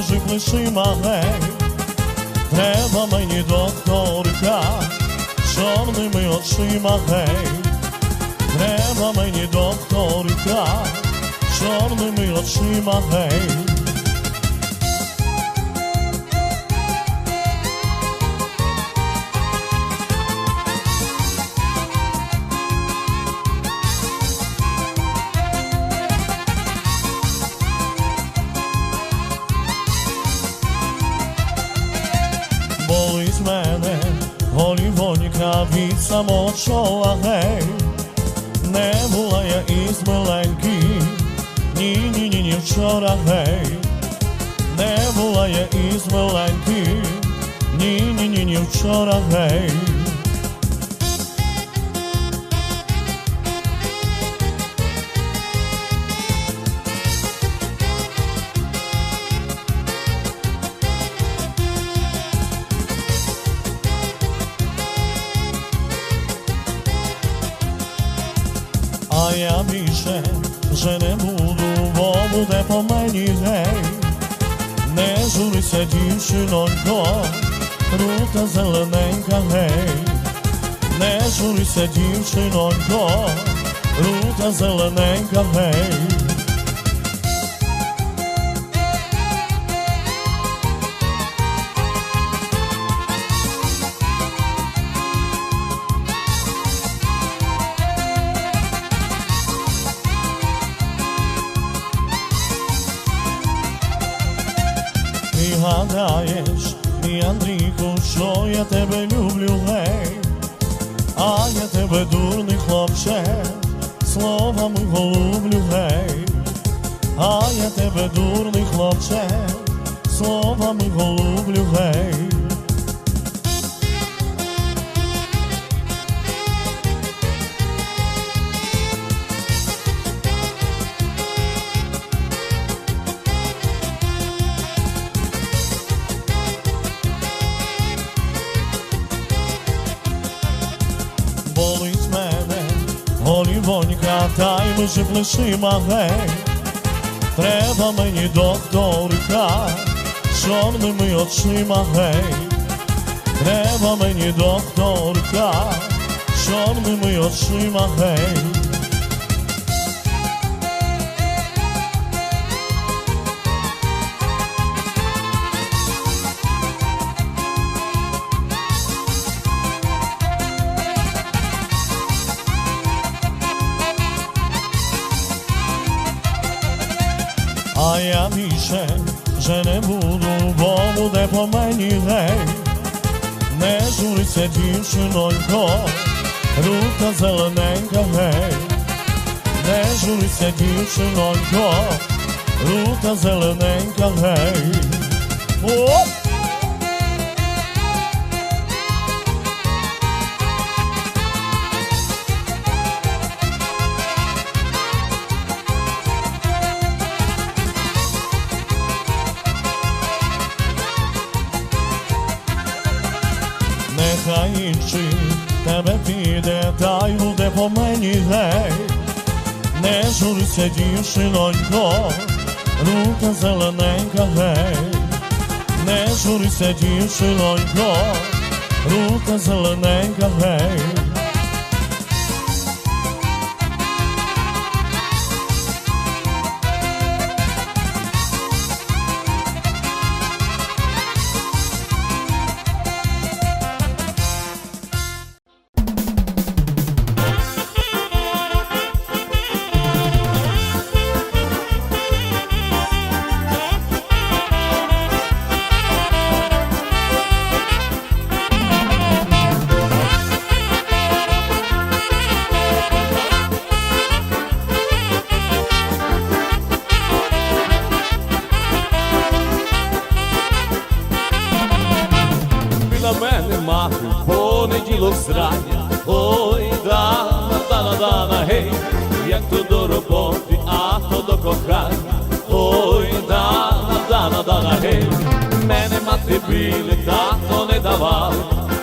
мужик плечима гей, треба мені докторка, чорними очима гей, треба мені докторка, чорними очима гей. Голівонька від самочола гей, не була я із миленьким, ні, ні, вчора гей, не була я із миленьким, ні, ні, ні, ні, вчора гей. Я більше вже не буду, бо буде по мені гей. Не журися, дівчинонько, рута зелененька гей. Не журися, дівчинонько, рута зелененька гей. Гадаєш, і Андрійку, що я тебе люблю, гей, а я тебе дурний хлопче, словами голублю, гей, а я тебе дурний хлопче, словами голублю, гей. Голівонька, дай лише плечима гей. Треба мені докторка, чорними очима гей. Треба мені докторка, чорними очима гей. А я більше вже не буду, бо буде по мені гей. Не журися, дівчинонько, рука зелененька гей. Не журися, дівчинонько, рука зелененька гей. Оп! Нехай тебе піде, та й буде по мені гей. Не журися, дівчинонько, рука зелененька гей. Не журися, дівчинонько, рука зелененька гей. Зрання. Ой, дама, дама, дана, гей, як то до роботи, а то до кохання. Ой, дама, дама, дама, гей, мене мати били, тато не давали.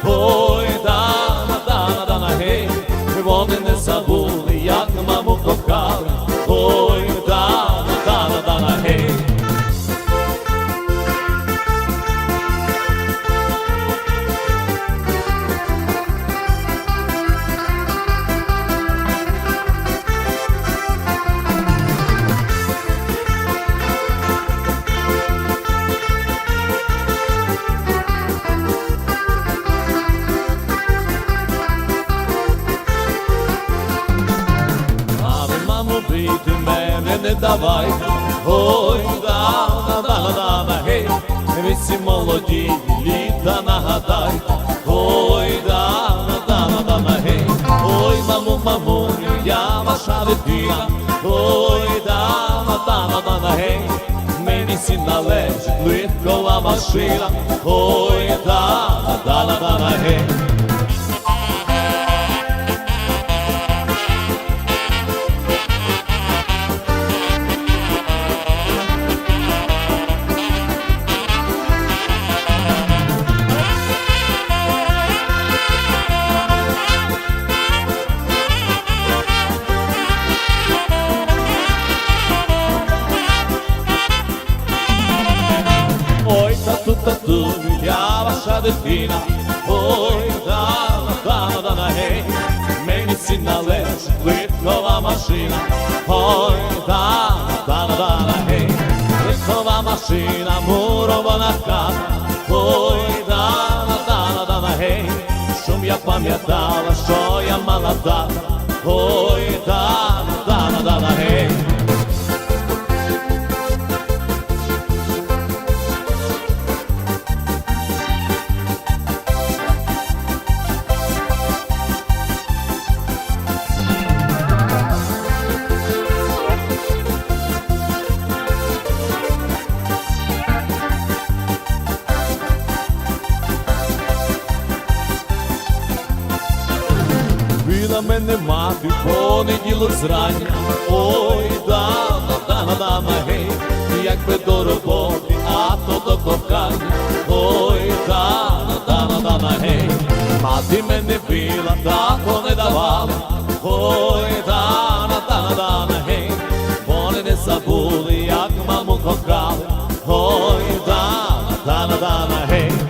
Ой, дама, дама, дама, гей, вони не забули, давай, ой, дана, дана, дана, гей, ви молоді літа нагадай, ой, дана, дана, дана, гей, ой, маму, мамуню, я ваша дитина, ой, дана, дана, дана, гей, мені всі належить легкова машина, ой, дана, дана, дана, гей. Тату, я ваша дитина, ой, дана, дана, дана, гей, мені всі належить легкова машина, ой, дана, дана, дана, гей, легкова машина, мурована хата, ой, дана, дана, дана, гей, щоб я пам'ятала, що я мала ой, дана, дана, дана, Біла мене мати, понеділок зрання, ой, дама, дама, дама, гей, якби до роботи, а то до кохання, ой, дама, дама, дама, гей, мати мене била, тако не давала, ой, дама, дама, дама, гей, вони не забули, як маму кохали, ой, дама, дама, дама, гей.